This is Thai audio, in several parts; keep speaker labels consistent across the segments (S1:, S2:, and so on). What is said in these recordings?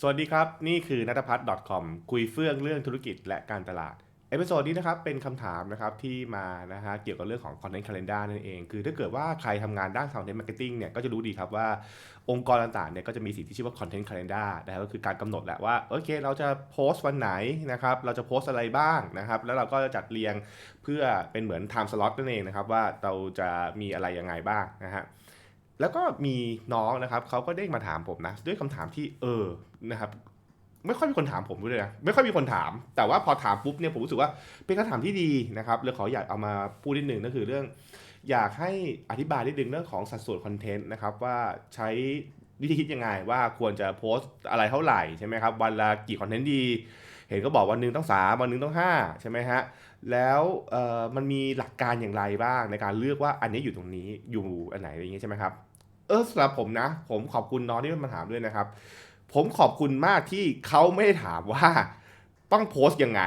S1: สวัสดีครับ นี่คือนัทพัฒน์ .com คุยเฟื่องเรื่องธุรกิจและการตลาด เอพิโซดนี้นะครับเป็นคำถามนะครับที่มานะฮะเกี่ยวกับเรื่องของ Content Calendar นั่นเอง คือถ้าเกิดว่าใครทำงานด้าน Content Marketing เนี่ยก็จะรู้ดีครับว่าองค์กรต่างๆเนี่ยก็จะมีสิ่งที่ชื่อว่า Content Calendar นะครับก็คือการกำหนดแหละว่าโอเคเราจะโพสต์วันไหนนะครับเราจะโพสต์อะไรบ้างนะครับแล้วเราก็จะจัดเรียงเพื่อเป็นเหมือน Time Slot นั่นเองนะครับว่าเราจะมีอะไรยังไงบ้างนะฮะ แล้วก็มีน้องนะครับเขาก็เด้งมาถามผมนะ ด้วยคำถามที่เออนะครับไม่ค่อยมีคนถามผมด้วยนะไม่ค่อยมีคนถาม แต่ว่าพอถามปุ๊บเนี่ยผมรู้สึกว่าเป็นคำถามที่ดีนะครับเลยขออยากเอามาพูดนิดนึงก็คือเรื่อง อยากให้อธิบายนิดนึงเรื่องของสัดส่วนคอนเทนต์นะครับว่าใช้วิธีคิดยังไงว่าควรจะโพสต์อะไรเท่าไหร่ใช่ไหมครับวันละกี่คอนเทนต์ดี เห็นก็บอกวันหนึ่งต้องสามวันหนึ่งต้องห้าใช่ไหมฮะแล้วเอ่อมันมีหลักการอย่างไรบ้างในการเลือกว่าอันนี้อยู่ตรงนี้อยู่อันไหนอะไรอย่างเงี้ยใช่ไหมครับ เออสำหรับผมนะ ผมขอบคุณน้องที่มาถามด้วยนะครับ ผมขอบคุณมากที่เขาไม่ได้ถามว่าต้องโพสต์ยังไง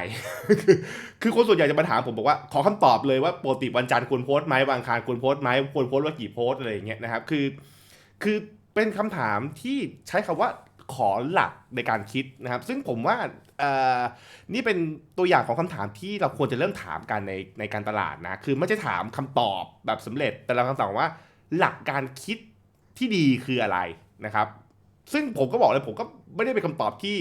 S1: คือคนส่วนใหญ่จะมาถามผมบอกว่าขอคำตอบเลยว่าปกติวันจันทร์ควรโพสต์ไหมวันอังคารควรโพสต์ไหมควรโพสต์ว่ากี่โพสต์อะไรอย่างเงี้ยนะครับ คือ คือเป็นคำถามที่ใช้คำว่าขอหลักในการคิดนะครับ ซึ่งผมว่านี่เป็นตัวอย่างของคำถามที่เราควรจะเริ่มถามกันในในการตลาดนะ คือไม่ใช่ถามคำตอบแบบสำเร็จ แต่เราคำตอบว่าหลักการคิด ที่ดีคืออะไรนะครับ ซึ่งผมก็บอกเลยผมก็ไม่ได้เป็นคำตอบที่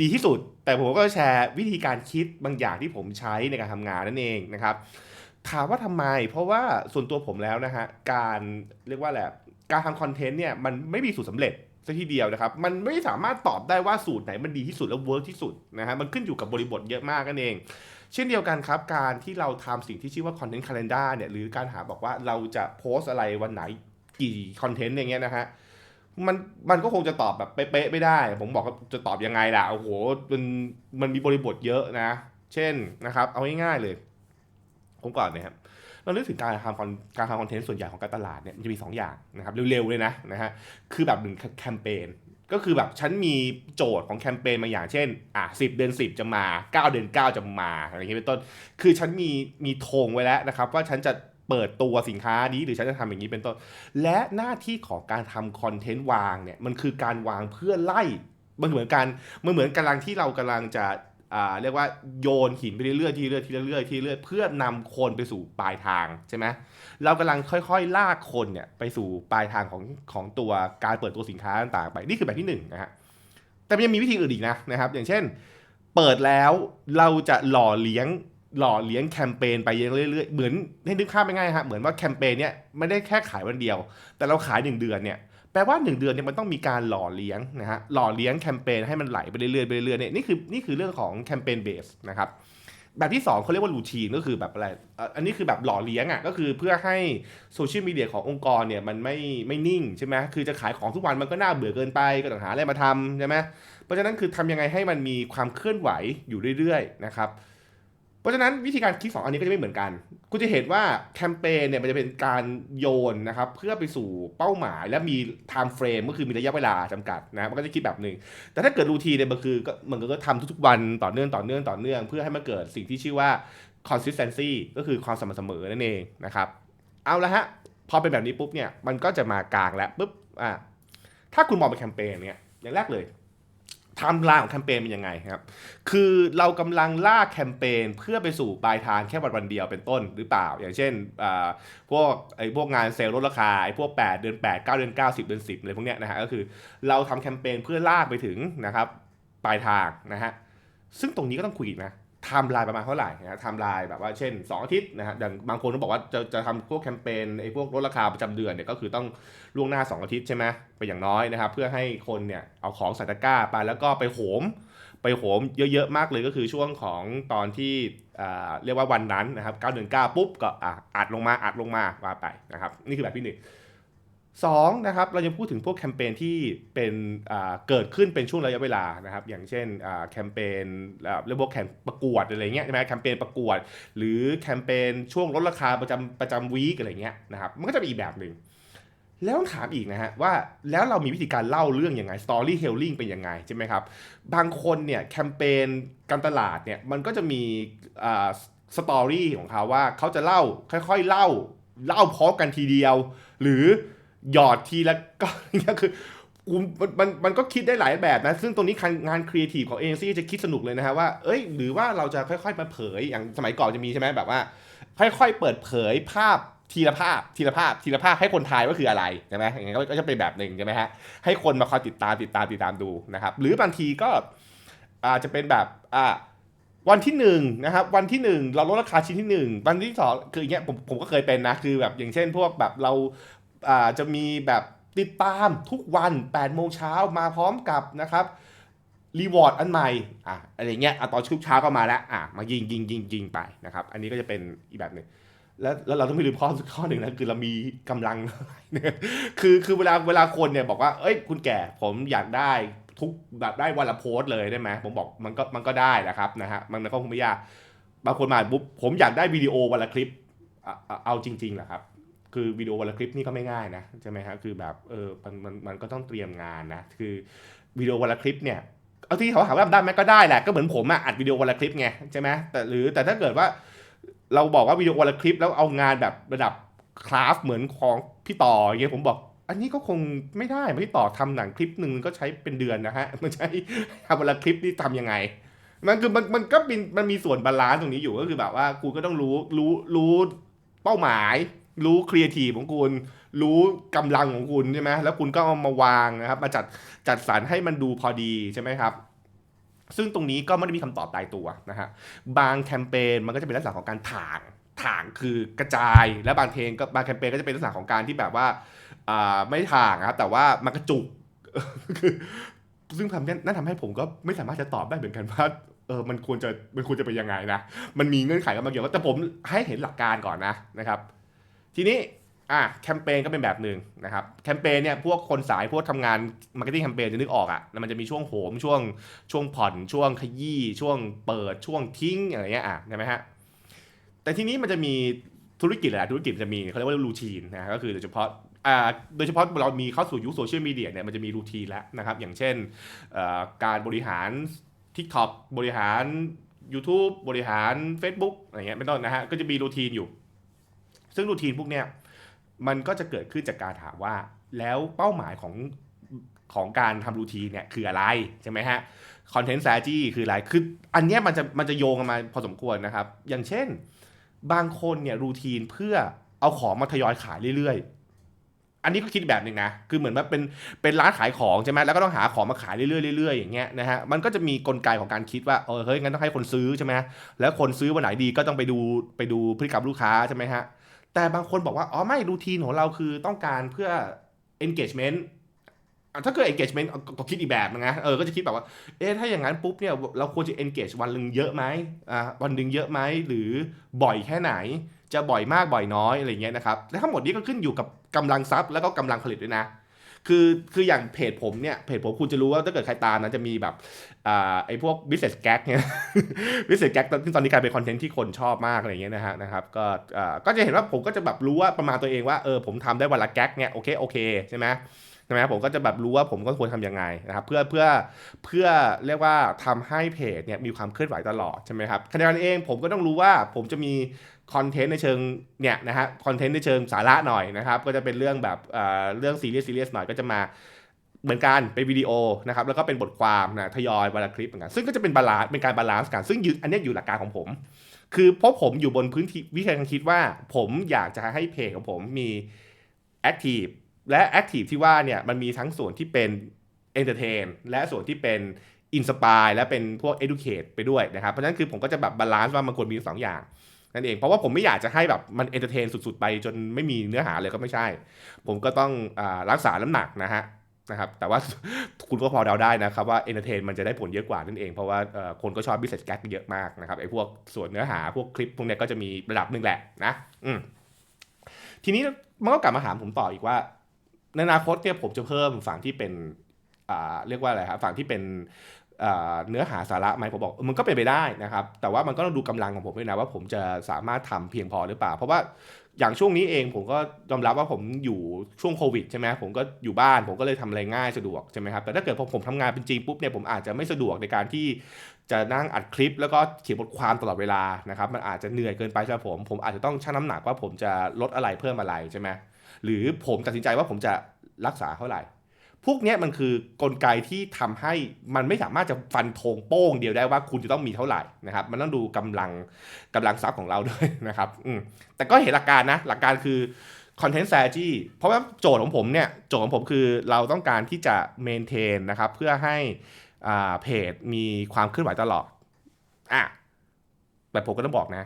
S1: ดีที่สุด แต่ผมก็แชร์วิธีการคิดบางอย่างที่ผมใช้ในการทำงานนั่นเองนะครับ ถามว่าทำไม เพราะว่าส่วนตัวผมแล้วนะฮะการเรียกว่าแหละการทำคอนเทนต์เนี่ยมันไม่มีสูตรสำเร็จซะทีเดียวนะครับ มันไม่สามารถตอบได้ว่าสูตรไหนมันดีที่สุดแล้วเวิร์กที่สุดนะฮะมันขึ้นอยู่กับบริบทเยอะมากนั่นเอง เช่นเดียวกันครับ การที่เราทำสิ่งที่ชื่อว่า Content Calendar เนี่ยหรือการหาบอกว่าเราจะโพสอะไรวันไหน กี่คอนเทนต์อย่างเงี้ยนะฮะมันมันก็คงจะตอบแบบเป๊ะๆไม่ได้ ผมบอกว่าจะตอบยังไงล่ะโอ้โหมันมันมีบริบทเยอะนะ เช่นนะครับ เอาง่ายๆเลย ผมก่อนนะครับเรานึกถึงการทำคอนการทำคอนเทนต์ส่วนใหญ่ของการตลาดเนี่ยมันจะมี 2 อย่างนะครับเร็วๆเลยนะนะฮะคือแบบหนึ่งแคมเปญก็คือแบบฉันมีโจทย์ของแคมเปญบางอย่างเช่นอะสิเดือน10 จะมา 9 เดือน 9 จะมาอะไรอย่างเงี้ยเป็นต้น คือฉันมีมีธงไว้แล้วนะครับ ว่าฉันจะ เปิดตัวสินค้านี้หรือฉันจะทำอย่างนี้เป็นต้น และหน้าที่ของการทำคอนเทนต์วางเนี่ยมันคือการวางเพื่อไล่มันเหมือนกันมันเหมือนกำลังที่เรากำลังจะอ่าเรียกว่าโยนหินไปเรื่อยๆทีเรื่อยๆทีเรื่อยๆทีเรื่อยเพื่อนำคนไปสู่ปลายทางใช่ไหมเรากำลังค่อยๆลากคนเนี่ยไปสู่ปลายทางของของตัวการเปิดตัวสินค้าต่างๆ ไปนี่คือแบบที่หนึ่งนะฮะแต่ยังมีวิธีอื่นอีกนะนะครับ อย่างเช่น เปิดแล้วเราจะหล่อเลี้ยง หล่อเลี้ยงแคมเปญไปเรื่อยๆ เหมือนให้นึกภาพง่ายๆฮะ เหมือนว่าแคมเปญเนี้ยไม่ได้แค่ขายวันเดียว แต่เราขาย 1 เดือนเนี่ย แปลว่า 1 เดือนเนี่ยมันต้องมีการหล่อเลี้ยงนะฮะ หล่อเลี้ยงแคมเปญให้มันไหลไปเรื่อยๆไปเรื่อยๆเนี่ย นี่คือนี่คือเรื่องของแคมเปญเบสนะครับ แบบที่ 2เขาเรียกว่ารูทีนก็คือแบบอะไร อันนี้คือแบบหล่อเลี้ยงอะ ก็คือเพื่อให้โซเชียลมีเดียขององค์กรเนี่ยมันไม่ไม่นิ่งใช่ไหมคือจะขายของทุกวันมันก็น่าเบื่อเกินไป ก็ต้องหาอะไรมาทำใช่ไหมเพราะฉะนั้นคือทำยังไงให้มันมีความเคลื่อนไหวอยู่เรื่อยๆนะครับ เพราะฉะนั้นวิธีการคิด2อันนี้ก็จะไม่เหมือนกัน คุณจะเห็นว่าแคมเปญเนี่ยมันจะเป็นการโยนนะครับเพื่อไปสู่เป้าหมายและมี time frame ก็คือมีระยะเวลาจำกัดนะมันก็จะคิดแบบหนึ่งแต่ถ้าเกิดรูทีเนี่ยมันคือก็มันก็ทำทุกๆวันต่อเนื่องต่อเนื่องต่อเนื่อง เพื่อให้มันเกิดสิ่งที่ชื่อว่า consistency ก็คือความสม่ำเสมอนั่นเองนะครับเอาละฮะพอเป็นแบบนี้ปุ๊บเนี่ยมันก็จะมากลางแล้วปุ๊บอะถ้าคุณมองเป็นแคมเปญเนี่ยอย่างแรกเลย ไทม์ไลน์ของแคมเปญเป็นยังไงครับ คือเรากำลังล่าแคมเปญเพื่อไปสู่ปลายทางแค่วันวันเดียวเป็นต้นหรือเปล่า อย่างเช่นพวกไอ้พวกงานเซลล์ลดราคาไอ้พวก 8 เดือน 8 9 เดือน 9 10 เดือน 10อะไรพวกเนี้ยนะฮะก็คือเราทำแคมเปญเพื่อลากไปถึงนะครับปลายทางนะฮะซึ่งตรงนี้ก็ต้องคุยนะ ไทม์ไลน์ประมาณเท่าไหร่นะไทม์ไลน์แบบว่าเช่น 2 อาทิตย์นะฮะอย่างบางคนก็บอกว่าจะจะทำพวกแคมเปญไอ้พวกลดราคาประจำเดือนเนี่ยก็คือต้องล่วงหน้า 2 อาทิตย์ใช่ไหมไปอย่างน้อยนะครับเพื่อให้คนเนี่ยเอาของใส่ตะกร้าไปแล้วก็ไปโหม ไปโหมเยอะๆมากเลยก็คือช่วงของตอนที่เรียกว่าวันนั้นนะครับ9เดือน9ปุ๊บก็อัดลงมาอัดลงมาว่าไปนะครับนี่คือแบบที่ห สองนะครับเราจะพูดถึงพวกแคมเปญที่เป็นเกิดขึ้นเป็นช่วงระยะเวลานะครับอย่างเช่นแคมเปญเรียกว่าแข่งประกวดอะไรเงี้ยใช่ไหมแคมเปญประกวด หรือแคมเปญช่วงลดราคาประจำประจำวีคอะไรเงี้ยนะครับมันก็จะมีอีกแบบหนึ่งแล้วต้องถามอีกนะฮะว่าแล้วเรามีวิธีการเล่าเรื่องยังไง storytelling เป็นยังไงใช่ไหมครับบางคนเนี่ยแคมเปญการตลาดเนี่ยมันก็จะมีสตอรี่ของเขาว่าเขาจะเล่าค่อยๆเล่าเล่าพร้อมกันทีเดียว หรือ หยอดทีละก็ก็คือกูมันมันมันก็คิดได้หลายแบบนะ ซึ่งตรงนี้งานครีเอทีฟของเอเจนซี่จะคิดสนุกเลยนะฮะว่า เอ้ย หรือว่าเราจะค่อยๆมาเผย อย่างสมัยก่อนจะมีใช่ไหมแบบว่า ค่อยๆ เปิดเผยภาพทีละภาพทีละภาพทีละภาพให้คนทายว่าคืออะไรใช่ไหมอย่างเงี้ยก็จะเป็นแบบหนึ่งใช่ไหมฮะให้คนมาคอยติดตามติดตามติดตามดูนะครับ หรือบางทีก็อาจจะเป็นแบบอ่าวันที่หนึ่งนะครับวันที่หนึ่งเราลดราคาชิ้นที่หนึ่งวันที่สองคืออย่างเงี้ยผมผมก็เคยเป็นนะคือแบบอย่างเช่น พวกแบบเรา จะมีแบบติดตามทุกวัน 8 โมงเช้ามาพร้อมกับนะครับรีวอร์ดอันใหม่อะอะไรเงี้ยอะตอนชุกเช้าก็มาแล้วอะมายิงยิงยิงยิงไปนะครับ อันนี้ก็จะเป็นอีกแบบหนึ่งแล้วแล้วเราต้องไม่ลืมข้อข้อหนึ่งนะคือเรามีกำลังเนี่ยคือคือเวลาเวลาคนเนี่ยบอกว่าเอ้ยคุณแก่ผมอยากได้ทุกแบบได้วันละโพสต์เลยได้ไหมผมบอกมันก็มันก็ได้นะครับนะฮะมันก็คงไม่ยากบางคนมาปุ๊บผมอยากได้วิดีโอวันละคลิปอะอะเอาจริงๆเหรอครับ คือวิดีโอวันละคลิปนี่ก็ไม่ง่ายนะใช่ไหมครับคือแบบเออมันมันมันก็ต้องเตรียมงานนะคือวิดีโอวันละคลิปเนี่ยเอาที่เขาถามว่าได้ไหมก็ได้แหละก็เหมือนผมอะอัดวิดีโอวันละคลิปไงใช่ไหมแต่หรือแต่ถ้าเกิดว่าเราบอกว่าวิดีโอวันละคลิปแล้วเอางานแบบระดับคราฟเหมือนของพี่ต่ออย่างเงี้ยผมบอกอันนี้ก็คงไม่ได้พี่ต่อทำหนังคลิปหนึ่งก็ใช้เป็นเดือนนะฮะมันใช้ทำวันละคลิปนี่ทำยังไงมันคือมันมันก็มันมีส่วนบาลานซ์ตรงนี้อยู่ก็คือแบบว่ากูก็ต้องรู้รู้รู้เป้าหมาย รู้ครีเอทีฟของคุณ รู้กำลังของคุณใช่ไหมแล้วคุณก็เอามาวางนะครับ มาจัดจัดสรรให้มันดูพอดีใช่ไหมครับ ซึ่งตรงนี้ก็ไม่ได้มีคำตอบตายตัวนะฮะบางแคมเปญมันก็จะเป็นลักษณะของการถางถางคือกระจาย และบางเพลงก็บางแคมเปญก็จะเป็นลักษณะของการที่แบบว่าไม่ถางนะครับแต่ว่ามันกระจุกซึ่งทำนั่นทำให้ผมก็ไม่สามารถจะตอบได้เหมือนกันว่าเออมันควรจะมันควรจะเป็นยังไงนะ มันมีเงื่อนไขกันมาเกี่ยวแต่ผมให้เห็นหลักการก่อนนะนะครับ ทีนี้อะแคมเปญก็เป็นแบบหนึ่งนะครับแคมเปญเนี่ยพวกคนสายพวกทำงานมาร์เก็ตติ้งแคมเปญจะนึกออกอะ่ะแล้วมันจะมีช่วงโหมช่วงช่วงผ่อนช่วงขยี้ช่วงเปิดช่วงทิ้งอะไรเงี้ยอะใช่ไหมฮะแต่ทีนี้มันจะมีธุรกิจหลายธุรกิจจะมีเขาเรียกว่ารูทีนนะก็คือโดยเฉพาะอ่าโดยเฉพาะเรามีเข้าสู่ยุคโซเชียลมีเดียเนี่ยมันจะมีรูทีนแล้วนะครับอย่างเช่นการบริหาร TikTok บริหาร YouTube บริหาร Facebook อะไรเงี้ยเป็นต้นนะฮะก็จะมีรูทีนอยู่ ซึ่งรูทีนพวกเนี้ยมันก็จะเกิดขึ้นจากการถามว่า แล้วเป้าหมายของของการทำรูทีนเนี่ยคืออะไรใช่ไหมฮะคอนเทนต์ strategy คืออะไรคืออันเนี้ยมันจะมันจะโยงกันมาพอสมควรนะครับ อย่างเช่น บางคนเนี่ยรูทีนเพื่อเอาของมาทยอยขายเรื่อยๆ อันนี้ก็คิดแบบหนึ่งนะ คือเหมือนว่าเป็นเป็นร้านขายของใช่ไหมแล้วก็ต้องหาของมาขายเรื่อยๆเรื่อยๆอย่างเงี้ยนะฮะ มันก็จะมีกลไกของการคิดว่า เออเฮ้ยงั้นต้องให้คนซื้อใช่ไหมแล้วคนซื้อวันไหนดีก็ต้องไปดูไปดูพฤติกรรมลูกค้าใช่ไหมฮะ แต่บางคนบอกว่า อ๋อไม่รูทีนของเราคือต้องการเพื่อ engagement ถ้าเกิด engagement ก็ก็คิดอีกแบบนึงนะเออก็จะคิดแบบว่า เอ๊ะถ้าอย่างนั้นปุ๊บเนี่ยเราควรจะ engage วันหนึ่งเยอะไหมอ่าวันหนึ่งเยอะไหมหรือบ่อยแค่ไหน จะบ่อยมากบ่อยน้อยอะไรเงี้ยนะครับและทั้งหมดนี้ก็ขึ้นอยู่กับกำลังทรัพย์แล้วก็กำลังผลิตด้วยนะ คือคืออย่างเพจผมเนี่ยเพจผมคุณจะรู้ว่าถ้าเกิดใครตามนะจะมีแบบอ่าไอ้พวก business gag เนี่ย business gag ซึ่งตอนนี้กลายเป็นคอนเทนต์ที่คนชอบมากอะไรเงี้ยนะฮะนะครับก็อ่าก็จะเห็นว่าผมก็จะแบบรู้ว่าประมาณตัวเองว่าเออผมทำได้วันละแก๊กเนี่ยโอเคโอเคใช่ไหมใช่ไหมผมก็จะแบบรู้ว่าผมก็ควรทำยังไงนะครับเพื่อเพื่อเพื่อเรียกว่าทำให้เพจเนี่ยมีความเคลื่อนไหวตลอดใช่ไหมครับขณะเดียวกันเองผมก็ต้องรู้ว่าผมจะมี คอนเทนต์ในเชิงเนี่ยนะฮะคอนเทนต์ในเชิงสาระหน่อยนะครับ ก็จะเป็นเรื่องแบบเอ่อเรื่องซีเรียสซีเรียสหน่อยก็จะมาเหมือนกันเป็นวิดีโอนะครับแล้วก็เป็นบทความนะทยอยวันละคลิปเหมือนกันซึ่งก็จะเป็นบาลานซ์เป็นการบาลานซ์กันซึ่งอันนี้อยู่หลักการของผม คือเพราะผมอยู่บนพื้นที่วิธีการคิดว่า ผมอยากจะให้เพจของผมมีแอคทีฟและแอคทีฟที่ว่าเนี่ยมันมีทั้งส่วนที่เป็นเอนเตอร์เทนและส่วนที่เป็นอินสปายและเป็นพวก educate ไปด้วยนะครับเพราะฉะนั้นคือผมก็จะแบบบาลานซ์ว่ามันควรมีสองอย่าง นั่นเองเพราะว่าผมไม่อยากจะให้แบบมันเอนเตอร์เทนสุดๆไปจนไม่มีเนื้อหาเลยก็ไม่ใช่ ผมก็ต้องอรักษาน้ำหนักนะฮะนะครับแต่ว่าคุณก็พอเดาได้นะครับว่าเอนเตอร์เทนมันจะได้ผลเยอะกว่านั่นเองเพราะว่าคนก็ชอบ business gag เยอะมากนะครับไอ้พวกส่วนเนื้อหาพวกคลิปพวกเนี้ยก็จะมีระดับหนึ่งแหละนะอืมทีนี้มันก็กลับมาถามผมต่ออีกว่าในอนาคตเนี่ยผมจะเพิ่มฝั่งที่เป็นเรียกว่าอะไรครับฝั่งที่เป็น เนื้อหาสาระไหมผมบอกมันก็เป็นไปได้นะครับ แต่ว่ามันก็ต้องดูกำลังของผมด้วยนะว่าผมจะสามารถทำเพียงพอหรือเปล่า เพราะว่าอย่างช่วงนี้เองผมก็ยอมรับว่าผมอยู่ช่วงโควิดใช่ไหมผมก็อยู่บ้านผมก็เลยทำอะไรง่ายสะดวกใช่ไหมครับแต่ถ้าเกิดพอผมทำงานเป็นจริงปุ๊บเนี่ยผมอาจจะไม่สะดวกในการที่จะนั่งอัดคลิป แล้วก็เขียนบทความตลอดเวลานะครับมันอาจจะเหนื่อยเกินไปสำหรับผม ผมอาจจะต้องชั่งน้ำหนักว่าผมจะลดอะไรเพิ่มอะไรใช่ไหมหรือผมตัดสินใจว่าผมจะรักษาเท่าไหร่ พวกนี้มันคือกลไกที่ทำให้มันไม่สามารถจะฟันธงโป้งเดียวได้ว่าคุณจะต้องมีเท่าไหร่นะครับ มันต้องดูกำลังกำลังทรัพย์ของเราด้วยนะครับอืแต่ก็เห็นหลักการนะ หลักการคือ content strategy เพราะว่าโจทย์ของผมเนี่ย โจทย์ของผมคือเราต้องการที่จะ maintain นะครับ เพื่อให้เพจมีความเคลื่อนไหวตลอดอะแต่ผมก็ต้องบอกนะ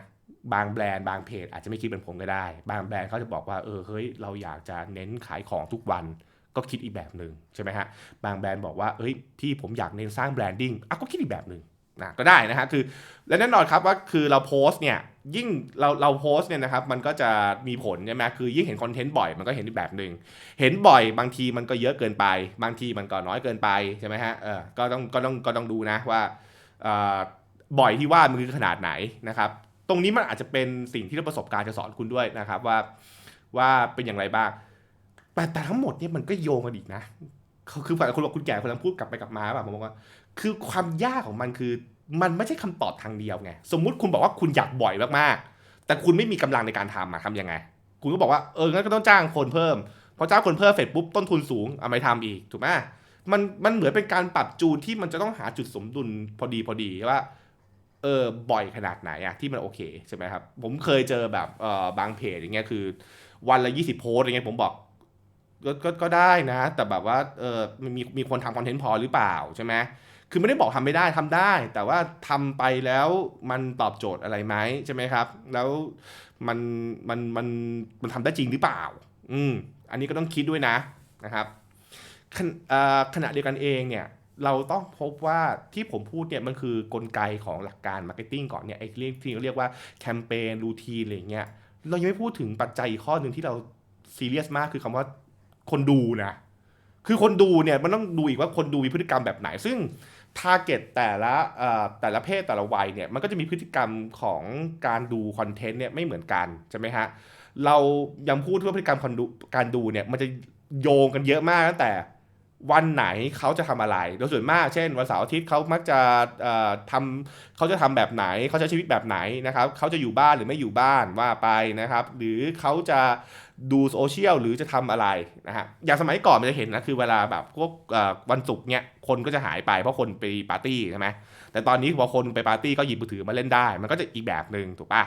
S1: บางแบรนด์บางเพจอาจจะไม่คิดเป็นผมก็ได้ บางแบรนด์เขาจะบอกว่าเออเฮ้ยเราอยากจะเน้นขายของทุกวัน ก็คิดอีกแบบหนึ่งใช่ไหมฮะบางแบรนด์บอกว่าเอ้ยพี่ผมอยากเน้นสร้างแบรนดิ้งอะก็คิดอีกแบบหนึ่งนะก็ได้นะฮะคือและแน่นอนครับว่าคือเราโพสต์เนี่ยยิ่งเราเราโพสต์เนี่ยนะครับมันก็จะมีผลใช่ไหมคือยิ่งเห็นคอนเทนต์บ่อยมันก็เห็นอีกแบบหนึ่งเห็นบ่อยบางทีมันก็เยอะเกินไป บางทีมันก็น้อยเกินไปใช่ไหมฮะเออก็ต้องก็ต้องก็ต้องดูนะว่าบ่อยที่ว่ามันคือขนาดไหนนะครับ ตรงนี้มันอาจจะเป็นสิ่งที่ประสบการณ์จะสอนคุณด้วยนะครับว่าว่าเป็นอย่างไรบ้าง แต่แต่ทั้งหมดเนี่ยมันก็โยงกันอีกนะคือคือฝ่ายคุณบอกคุณแก่คนนั้นพูดกลับไปกลับมาแบบผมบอกว่า คือความยากของมันคือ มันไม่ใช่คำตอบทางเดียวไง สมมุติคุณบอกว่าคุณอยากบ่อยมากๆ แต่คุณไม่มีกำลังในการทำมาทำยังไง คุณก็บอกว่าเอองั้นก็ต้องจ้างคนเพิ่มพอจ้างคนเพิ่มเสร็จปุ๊บต้นทุนสูงเอาไม่ทำอีกถูกไหมมันมันเหมือนเป็นการปรับจูนที่มันจะต้องหาจุดสมดุลพอดีพอดีว่าเออบ่อยขนาดไหนอะที่มันโอเคใช่ไหมครับผมเคยเจอแบบเออบางเพจอย่างเงี้ยคือ วันละยี่สิบโพสอย่างเงี้ยผมบอก ก็ก็ก็ได้นะ แต่แบบว่าเออมีมีคนทำคอนเทนต์พอหรือเปล่าใช่ไหมคือไม่ได้บอกทำไม่ได้ทำได้ แต่ว่าทำไปแล้วมันตอบโจทย์อะไรไหมใช่ไหมครับ แล้วมันมันมันมันทำได้จริงหรือเปล่า อืมอันนี้ก็ต้องคิดด้วยนะนะครับขณเอ่อขณะเดียวกันเองเนี่ยเราต้องพบว่าที่ผมพูดเนี่ยมันคือกลไกของหลักการมาร์เก็ตติ้งก่อนเนี่ยไอ้เรียกที่เราเรียกว่าแคมเปญรูทีนอะไรอย่างเงี้ยเรายังไม่พูดถึงปัจจัยอีกข้อหนึ่งที่เราซีเรียสมากคือคำว่า คนดูนะ คือคนดูเนี่ยมันต้องดูอีกว่าคนดูมีพฤติกรรมแบบไหน ซึ่งทาร์เก็ตแต่ละแต่ละเพศแต่ละวัยเนี่ยมันก็จะมีพฤติกรรมของการดูคอนเทนต์เนี่ยไม่เหมือนกันใช่ไหมฮะ เรายังพูดว่าพฤติกรรมการดูเนี่ยมันจะโยงกันเยอะมากตั้งแต่ วันไหนเขาจะทำอะไร โดยส่วนมาก เช่น วันเสาร์อาทิตย์เขามักจะทำเขาจะทำแบบไหน เขาใช้ชีวิตแบบไหนนะครับเขาจะอยู่บ้านหรือไม่อยู่บ้านว่าไปนะครับ หรือเขาจะดูโซเชียลหรือจะทำอะไรนะฮะ อย่างสมัยก่อนมันจะเห็นนะคือเวลาแบบพวกวันศุกร์เนี่ยคนก็จะหายไปเพราะคนไปปาร์ตี้ใช่ไหมแต่ตอนนี้พอคนไปปาร์ตี้ก็หยิบมือถือมาเล่นได้ มันก็จะอีกแบบหนึ่งถูกปะ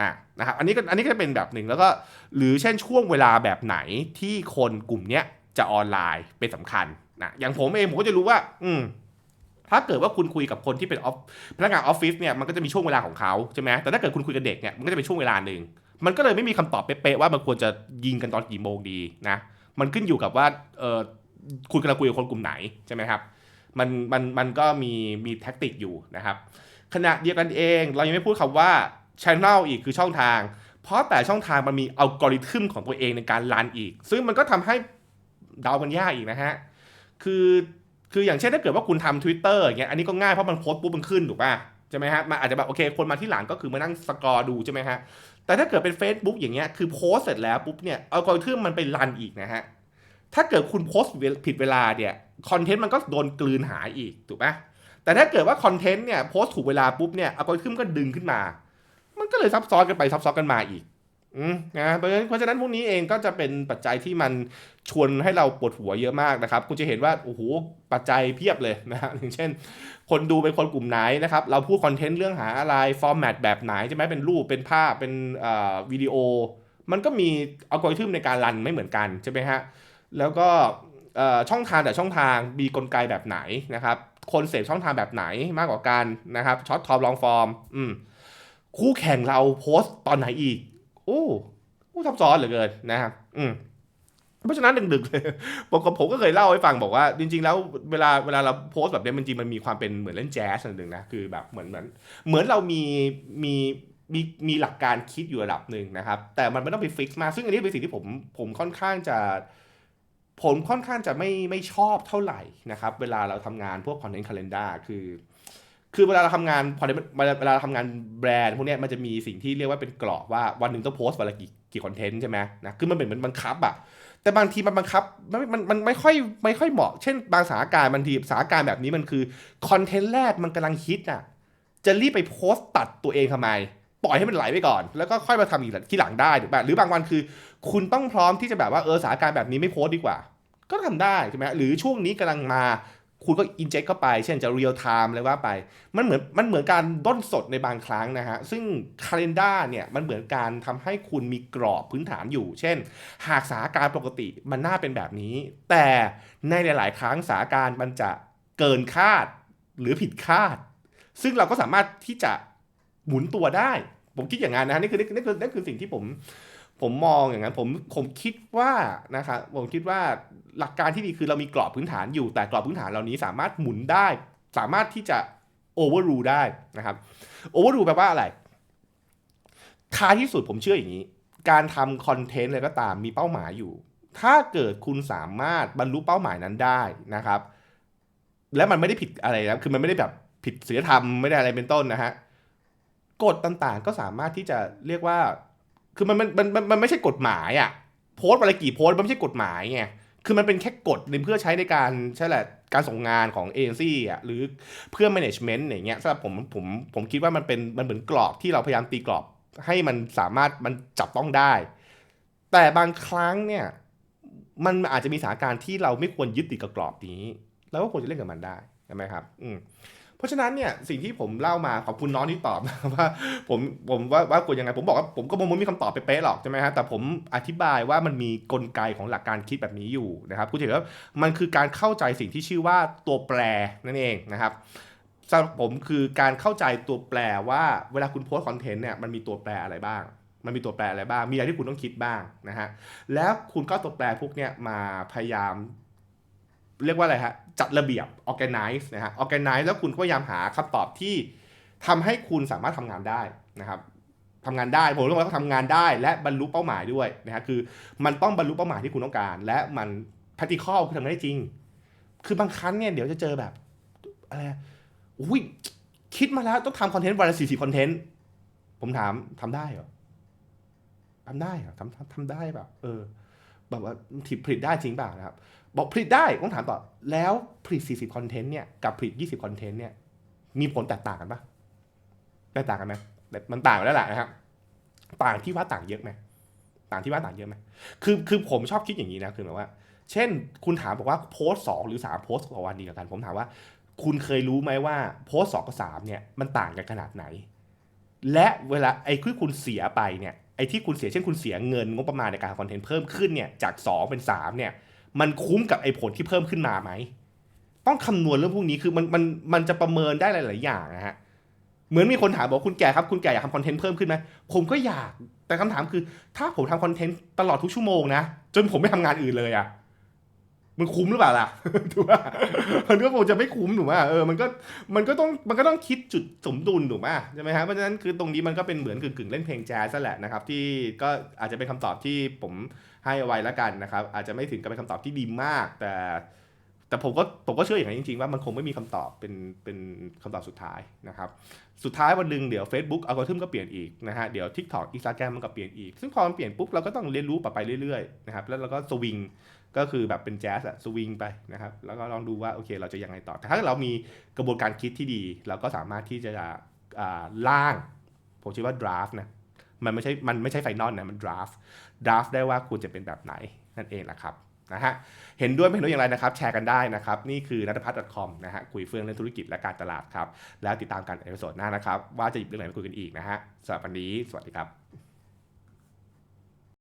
S1: อะนะครับ อันนี้ก็อันนี้ก็เป็นแบบหนึ่งแล้วก็หรือเช่นช่วงเวลาแบบไหนที่คนกลุ่มเนี้ย จะออนไลน์เป็นสำคัญนะอย่างผมเองผมก็จะรู้ว่า อืมถ้าเกิดว่าคุณคุยกับคนที่เป็นออฟพนักงานออฟฟิศเนี่ยมันก็จะมีช่วงเวลาของเขาใช่ไหมแต่ถ้าเกิดคุณคุยกับเด็กเนี่ยมันก็จะเป็นช่วงเวลาหนึ่งมันก็เลยไม่มีคำตอบเป๊ะๆว่ามันควรจะยิงกันตอนกี่โมงดีนะมันขึ้นอยู่กับว่าเออคุณกำลังคุยกับคนกลุ่มไหนใช่ไหมครับมันมันมันก็มีมีแท็กติกอยู่นะครับ ขณะเดียวกันเองเรายังไม่พูดคำว่าช n e l อีกคือช่องทาง เพราะแต่ช่องทางมันมีอัลกอริทึมของตัวเองในการรันอีก ซึ่งมันก็ทำให้ เดากันยากอีกนะฮะ คือคืออย่างเช่นถ้าเกิดว่าคุณทำ Twitter อย่างเงี้ยอันนี้ก็ง่ายเพราะมันโพสต์ปุ๊บมันขึ้นถูกป่ะใช่ไหมฮะมันอาจจะแบบโอเคคนมาที่หลังก็คือมานั่งสกอร์ดูใช่ไหมฮะแต่ถ้าเกิดเป็น Facebook อย่างเงี้ยคือโพสต์เสร็จแล้วปุ๊บเนี่ยเอัลกอริทึมมันไปรันอีกนะฮะถ้าเกิดคุณโพสต์ผิดเวลาเนี่ยคอนเทนต์มันก็โดนกลืนหายอีกถูกป่ะแต่ถ้าเกิดว่าคอนเทนต์เนี่ยโพสต์ถูกเวลาปุ๊บเนี่ยอัลกอริทึมก็ดึงขึ้นมา มันก็เลยซับซ้อนกันไปซับซ้อนกันมาอีก นะเพราะฉะนั้นเพราะฉะนั้นพวกนี้เองก็จะเป็นปัจจัยที่มันชวนให้เราปวดหัวเยอะมากนะครับ คุณจะเห็นว่าโอ้โหปัจจัยเพียบเลยนะฮะอย่างเช่น คนดูเป็นคนกลุ่มไหนนะครับ เราพูดคอนเทนต์เรื่องหาอะไรฟอร์แมตแบบไหนใช่ไหมเป็นรูปเป็นภาพเป็นวิดีโอ มันก็มีอัลกอริทึมในการรันไม่เหมือนกันใช่ไหมฮะแล้วก็ช่องทางแต่ช่องทางมีกลไกแบบไหนนะครับ คนเสพช่องทางแบบไหนมากกว่ากันนะครับช็อตทอปลองฟอร์มอืมคู่แข่งเราโพสต์ตอนไหนอีก โอ้โอ้ซับซ้อนเหลือเกินนะครับอืมเพราะฉะนั้นดึกๆเลยผมกับผมก็เคยเล่าให้ฟังบอกว่า จริง ๆ แล้วเวลาเวลาเราโพสต์แบบนี้มันจริงมันมีความเป็นเหมือนเล่นแจ๊สอันหนึ่งนะคือแบบเหมือนเหมือนเหมือนเรามีมีมีมีหลักการคิดอยู่ระดับหนึ่งนะครับ แต่มันไม่ต้องไปฟิกมาซึ่งอันนี้เป็นสิ่งที่ผมผมค่อนข้างจะผมค่อนข้างจะไม่ไม่ชอบเท่าไหร่นะครับ เวลาเราทำงานพวก content calendar คือ คือเวลาเราทำงานพอเวลาเวลาเราทำงานแบรนด์พวกนี้มันจะมีสิ่งที่เรียกว่าเป็นกรอบว่าวันหนึ่งต้องโพสต์วันละกี่กี่คอนเทนต์ใช่ไหมนะคือมันเป็นเหมือนบังคับอะแต่บางทีมันบังคับมันมันมันไม่ค่อยไม่ค่อยเหมาะ เช่น บางสถานการณ์บางทีสถานการณ์แบบนี้มันคือคอนเทนต์แรกมันกำลังฮิตอะจะรีบไปโพสต์ตัดตัวเองทำไม ปล่อยให้มันไหลไปก่อน แล้วก็ค่อยมาทำอีกที่หลังได้ถูกป่ะหรือบางวันคือ คุณต้องพร้อมที่จะแบบว่าเออสถานการณ์แบบนี้ไม่โพสต์ดีกว่า ก็ทำได้ใช่ไหมหรือช่วงนี้กำลังมา คุณก็อินเจ t เข้าไป เช่นจะเรียลไทม์เลยว่าไป มันเหมือนมันเหมือนการด้นสดในบางครั้งนะฮะ ซึ่งคาล endar เนี่ยมันเหมือนการทำให้คุณมีกรอบพื้นฐานอยู่ เช่น หากสถานการณ์ปกติมันน่าเป็นแบบนี้ แต่ในหลาย ๆ ครั้งสถานการณ์มันจะเกินคาดหรือผิดคาด ซึ่งเราก็สามารถที่จะหมุนตัวได้ ผมคิดอย่างนั้นนะฮะนี่คือนี่คือนี่คือสิ่งที่ผม ผมมองอย่างนั้นผมผมคิดว่านะครับผมคิดว่าหลักการที่ดีคือเรามีกรอบพื้นฐานอยู่ แต่กรอบพื้นฐานเหล่านี้สามารถหมุนได้ สามารถที่จะโอเวอร์รูได้นะครับโอเวอร์รูแปลว่าอะไรท้ายที่สุดผมเชื่ออย่างนี้ การทำคอนเทนต์อะไรก็ตามมีเป้าหมายอยู่ ถ้าเกิดคุณสามารถบรรลุเป้าหมายนั้นได้นะครับ และมันไม่ได้ผิดอะไรนะคือมันไม่ได้แบบผิดศีลธรรมไม่ได้อะไรเป็นต้นนะฮะกฎต่างๆก็สามารถที่จะเรียกว่า คือมันมันมันมันไม่ใช่กฎหมายอะโพสต์อะไรกี่โพสต์มันไม่ใช่กฎหมายไงคือมันเป็นแค่กฎในเพื่อใช้ในการใช่แหละการส่งงานของเอเจนซี่อะหรือเพื่อ management อย่างเงี้ยสำหรับผมผมผมคิดว่ามันเป็นมันเหมือนกรอบที่เราพยายามตีกรอบให้มันสามารถมันจับต้องได้ แต่บางครั้งเนี่ยมันอาจจะมีสถานการณ์ที่เราไม่ควรยึดติดกับกรอบนี้ แล้วก็ควรจะเล่นกับมันได้ใช่ไหมครับ อืม ราะฉะนั้นเนี่ยสิ่งที่ผมเล่ามาขอบคุณน้องที่ตอบว่าผมผมว่าว่าควรยังไงผมบอกว่าผมก็ไม่มีคำตอบเป๊ะหรอกใช่ไหมฮะแต่ผมอธิบายว่ามันมีกลไกของหลักการคิดแบบนี้อยู่นะครับคุณเห็นว่ามันคือการเข้าใจสิ่งที่ชื่อว่าตัวแปรนั่นเองนะครับสำหรับผมคือการเข้าใจตัวแปรว่าเวลาคุณโพสต์คอนเทนต์เนี่ยมันมีตัวแปรอะไรบ้างมันมีตัวแปรอะไรบ้าง มีอะไรที่คุณต้องคิดบ้างนะฮะ แล้วคุณก็เอาตัวแปรพวกเนี้ยมาพยายาม เรียกว่าอะไรฮะจัดระเบียบ organize นะฮะ organize แล้วคุณก็พยายามหาคำตอบที่ทำให้คุณสามารถทำงานได้นะครับทำงานได้ผมเรียกว่าทำงานได้ และบรรลุเป้าหมายด้วยนะฮะคือมันต้องบรรลุเป้าหมายที่คุณต้องการ และมัน practical คือทำได้จริง คือบางครั้งเนี่ยเดี๋ยวจะเจอแบบอะไรอะอุ้ยคิดมาแล้วต้องทำคอนเทนต์วันละสี่สิบคอนเทนต์ผมถามทำได้เหรอทำได้เหรอทำทำทำได้แบบ เออ แบบว่าผลิตได้จริงเปล่านะครับ บอกผลิตได้ต้องถามต่อ แล้วผลิต 40 คอนเทนต์เนี่ยกับผลิต 20 คอนเทนต์เนี่ยมีผลแตกต่างกันปะแตกต่างกันไหมแบบมันต่างกันแล้วแหละนะครับ ต่างที่ว่าต่างเยอะไหมต่างที่ว่าต่างเยอะไหมคือคือผมชอบคิดอย่างนี้นะคือแบบว่า เช่น คุณถามบอกว่าโพสสองหรือสามโพสต่อวันดีกว่ากัน ผมถามว่า คุณเคยรู้ไหมว่าโพสสองกับสามเนี่ยมันต่างกันขนาดไหน และเวลาไอ้ที่คุณเสียไปเนี่ย ไอ้ที่คุณเสียเช่นคุณเสียเงินงบประมาณในการทำคอนเทนต์เพิ่มขึ้นเนี่ยจาก 2 เป็น3เนี่ยมันคุ้มกับไอ้ผลที่เพิ่มขึ้นมาไหมต้องคำนวณเรื่องพวกนี้คือมันมันมันจะประเมินได้หลาย ๆ อย่างนะฮะเหมือนมีคนถามบอกคุณแก่ครับคุณแก่อยากทำคอนเทนต์เพิ่มขึ้นไหมผมก็อยากแต่คำถามคือ ถ้าผมทำคอนเทนต์ตลอดทุกชั่วโมงนะจนผมไม่ทำงานอื่นเลยอะ มันคุ้มหรือเปล่าล่ะถูกป่ะมันก็คงจะไม่คุ้มถูกป่ะเออมันก็มันก็ต้องมันก็ต้องคิดจุดสมดุลถูกป่ะใช่ไหมฮะเพราะฉะนั้นคือตรงนี้มันก็เป็นเหมือนกึ่งกึ่งๆเล่นเพลงแจ๊สซะแหละนะครับที่ก็อาจจะเป็นคำตอบที่ผมให้เอาไว้แล้วกันนะครับอาจจะไม่ถึงกับเป็นคำตอบที่ดีมาก แต่แต่ผมก็ผมก็เชื่ออย่างนั้นจริงๆว่ามันคงไม่มีคำตอบเป็นเป็นคำตอบสุดท้ายนะครับสุดท้ายวันหนึ่งเดี๋ยว Facebook อัลกอริทึมก็เปลี่ยนอีกนะฮะเดี๋ยว TikTok Instagram มันก็เปลี่ยนอีก ซึ่งพอมันเปลี่ยนปุ๊บเราก็ต้องเรียนรู้ปไปเรื่อยๆนะครับแล้วเราก็สวิง ก็คือแบบเป็นแจ๊สอะสวิงไปนะครับแล้วก็ลองดูว่าโอเคเราจะยังไงต่อแต่ถ้าเรามีกระบวนการคิดที่ดี เราก็สามารถที่จะอ่าล่าง ผมชื่อว่า draft นะมันไม่ใช่มันไม่ใช่ไฟนอลนะมัน draft draft ได้ว่าควรจะเป็นแบบไหนนั่นเองแหละครับนะฮะเห็นด้วยไม่เห็นด้วยอย่างไรนะครับแชร์กันได้นะครับ นี่คือนัทพัฒน์ .com นะฮะคุยเฟื่องเรื่องธุรกิจและการตลาดครับ แล้วติดตามกันในเอพิโซดหน้านะครับ ว่าจะหยิบเรื่องไหนมาคุยกันอีกนะฮะสำหรับวันนี้สวัสดีครับ